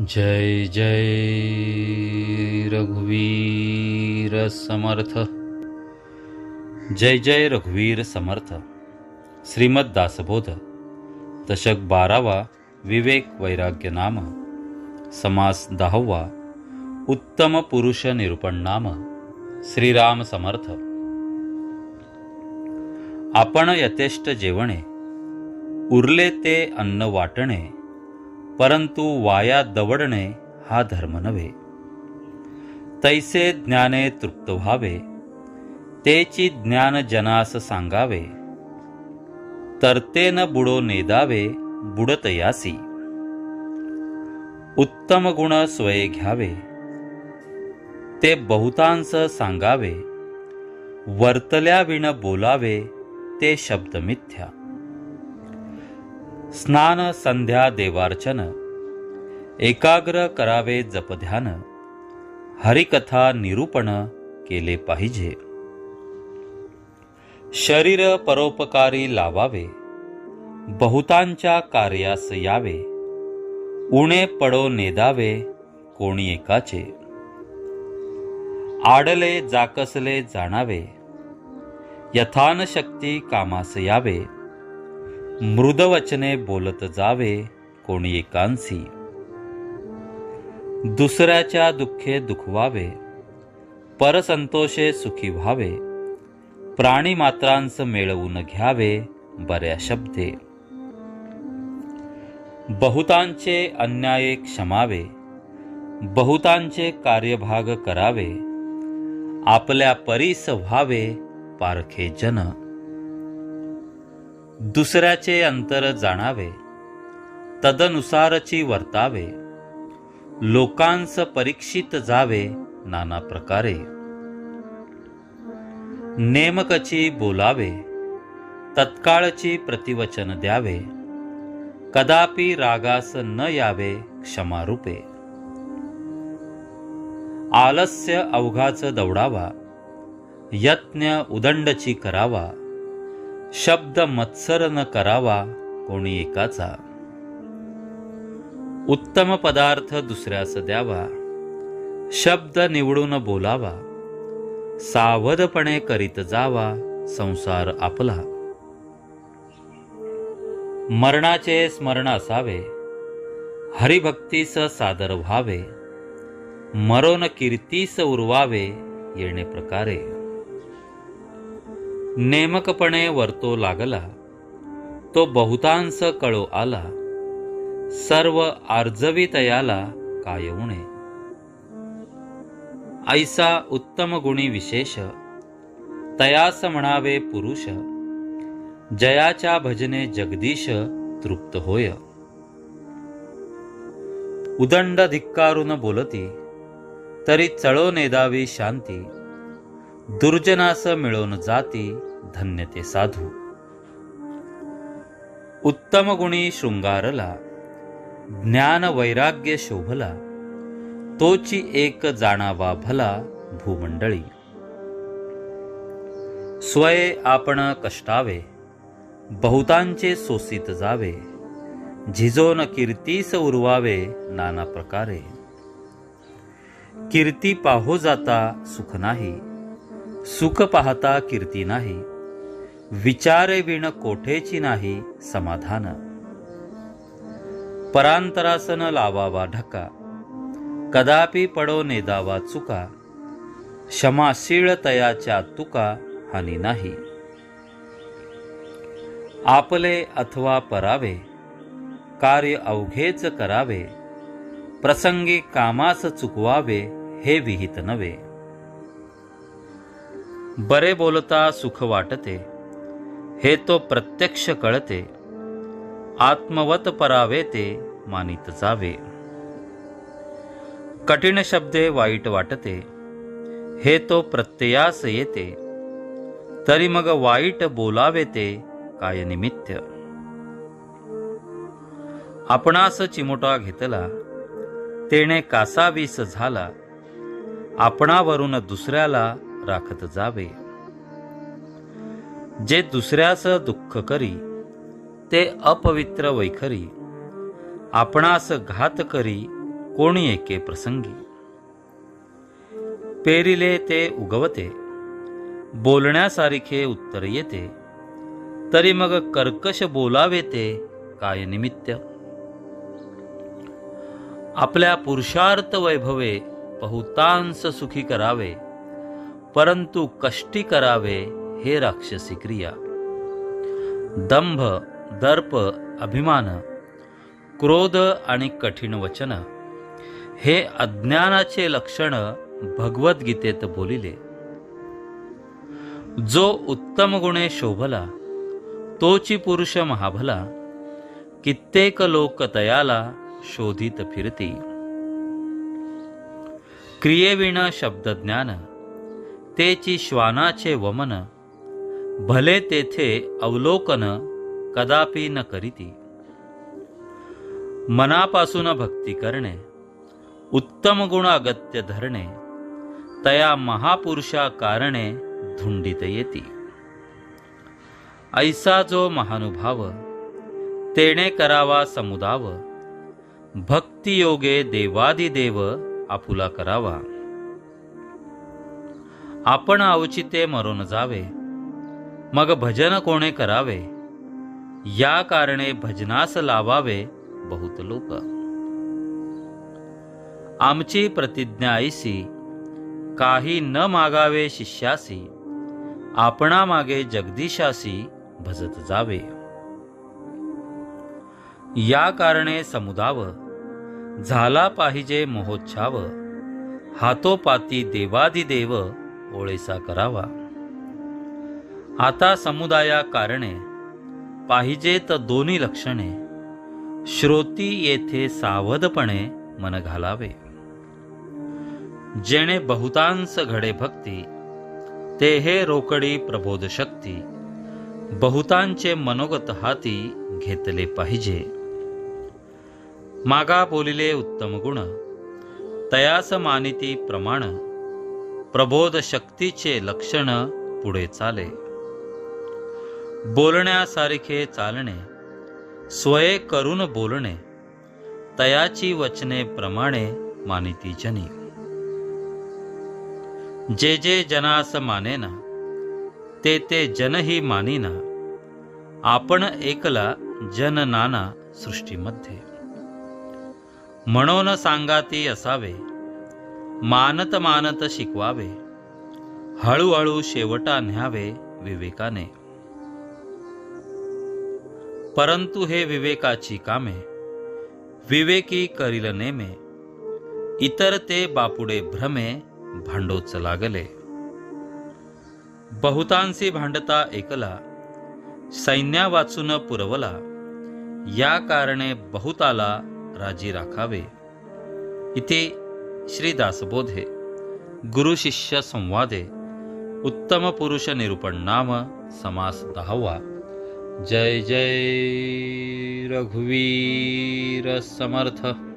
जय जय रघुवीर समर्थ। जय जय रघुवीर समर्थ। श्रीमद दासबोध। दशक बारावा विवेक वैराग्य नाम। समास दहावा उत्तम पुरुष निरूपण नाम श्रीराम समर्थ। आपण यथेष्ट जेवणे उरले ते अन्न वाटणे परंतु वाया दवडणे हा धर्म नव्हे. तैसे ज्ञाने तृप्त व्हावे. तेची ज्ञान जनास सांगावे. तरतेन न बुडो नेदावे बुडत यासी. उत्तम गुण स्वये घ्यावे. ते बहुतांश सांगावे. वर्तल्या विण बोलावे ते शब्द मिथ्या. स्नान संध्या देवार्चन एकाग्र करावे जपध्यान हरिकथा निरूपण केले पाहिजे. शरीर परोपकारी लावावे बहुतांच्या कार्यास यावे उणे पडो नेदावे कोणी एकाचे. आडले जाकसले जाणावे यथानशक्ती कामास यावे. मृदवचने बोलत जावे कोणी एकांसी. दुसऱ्याच्या दुःखे दुखवावे परसंतोषे सुखी व्हावे प्राणी मात्रांस मिळवून घ्यावे बऱ्या शब्दे. बहुतांचे अन्याये क्षमावे बहुतांचे कार्यभाग करावे आपल्या परीस व्हावे पारखे जन. दुसऱ्याचे अंतर जाणावे तदनुसारची वर्तावे लोकांस परीक्षित जावे नाना प्रकारे. नेमकची बोलावे तत्काळची प्रतिवचन द्यावे कदापि रागास न यावे क्षमारूपे. आलस्य अवघाच दौडावा यत्न उदंडची करावा शब्द मत्सर न करावा कोणी एकाचा. उत्तम पदार्थ दुसऱ्यास द्यावा. शब्द निवडून बोलावा. सावधपणे करीत जावा संसार आपला. मरणाचे स्मरण असावे. हरिभक्तीस सादर व्हावे. मरोन कीर्तीस उरवावे येणे प्रकारे. नेमकपणे वर्तो लागला. तो बहुतांश कळो आला. सर्व आर्जवितयाला काय उणे ऐसा उत्तम गुणी विशेष तयास म्हणावे पुरुष जयाच्या भजने जगदीश तृप्त होय. उदंड धिक्कारून बोलती तरी चळो नेदावी शांती. दुर्जनास मिळवून जाती धन्य ते साधू. उत्तम गुणी शृंगारला ज्ञान वैराग्य शोभला तोची एक जाणावा भला भूमंडळी. स्वय आपण कष्टावे बहुतांचे सोसित जावे झिजोन कीर्तीस उरवावे नाना प्रकारे. कीर्ती पाहो जाता सुख नाही सुख पाहता कीर्ती नाही विचारे विण कोठेची नाही समाधान. परांतरासन लावावा ढका कदापि पडो नेदावा चुका क्षमाशीळ तयाच्या तुका हानी नाही. आपले अथवा परावे कार्य अवघेच करावे प्रसंगी कामास चुकवावे हे विहित नव्हे. बरे बोलता सुख वाटते हे तो प्रत्यक्ष कळते आत्मवत परावे ते मानित जावे. कठीण शब्दे वाईट वाटते हे तो प्रत्ययास येते तरी मग वाईट बोलावे ते काय निमित्त. आपणास चिमुटा घेतला तेने कासावीस झाला आपणावरून दुसऱ्याला राखत जावे. जे दुसऱ्यास दुःख करी ते अपवित्र वैखरी आपणास घात करी कोणी एके प्रसंगी. पेरिले ते उगवते बोलण्यासारखे उत्तर येते तरी मग कर्कश बोलावे ते काय निमित्त? आपल्या पुरुषार्थ वैभवे बहुतांश सुखी करावे परंतु कष्टी करावे हे राक्षसी क्रिया. दंभ दर्प अभिमान क्रोध आणि कठीण वचन हे अज्ञानाचे लक्षण भगवद्गीतेत बोलिले. जो उत्तम गुणे शोभला तोची पुरुष महाभला कित्येक लोक तयाला शोधित फिरती. क्रियेविण शब्दज्ञान तेची श्वानाचे वमन भले तेथे अवलोकन कदापि न करीती. मनापासून भक्ती करणे उत्तम गुण अगत्य धरणे तया महापुरुषा कारणे धुंडित येती. ऐसा जो महानुभाव तेणे करावा समुदाव भक्तियोगे देवादिदेव आपुला करावा. आपण अवचिते मरून जावे. मग भजन कोणे करावे? या कारणे भजनास लावावे बहुत लोक. आमची प्रतिज्ञा ऐसी काही न मागावे शिष्यासी आपणा मागे जगदीशासी भजत जावे. या कारणे समुदाव झाला पाहिजे मोहोच्छाव हातोपाती देवादिदेव ओळीसा करावा. आता समुदाया कारणे पाहिजेत दोन्ही लक्षणे. श्रोती येथे सावधपणे मन घालावे. जेणे बहुतांश घडे भक्ती ते हे रोकडी प्रबोध शक्ती बहुतांचे मनोगत हाती घेतले पाहिजे. मागा बोलिले उत्तम गुण तयास मानिती प्रमाण प्रबोध शक्तीचे लक्षण पुढे चाले. बोलण्यासारखे चालणे स्वये करून बोलणे तयाची वचने प्रमाणे मानिती जनी. जे जे जनास मानेना ते ते जनही मानिना आपण एकला जन नाना सृष्टीमध्ये. म्हणून सांगाती असावे मानत मानत शिकवावे. हळूहळू शेवटा न्यावे विवेकाने. परंतु हे विवेकाची कामे विवेकी करील नेमे इतर ते बापुडे भ्रमे भांडोच लागले. बहुतांशी भांडता एकला सैन्या वाचून पुरवला या कारणे बहुताला राजी राखावे. इथे श्री दासबोधे गुरु शिष्य संवादे उत्तम पुरुष निरूपण नाम समास दहावा। जय जय रघुवीर समर्थ।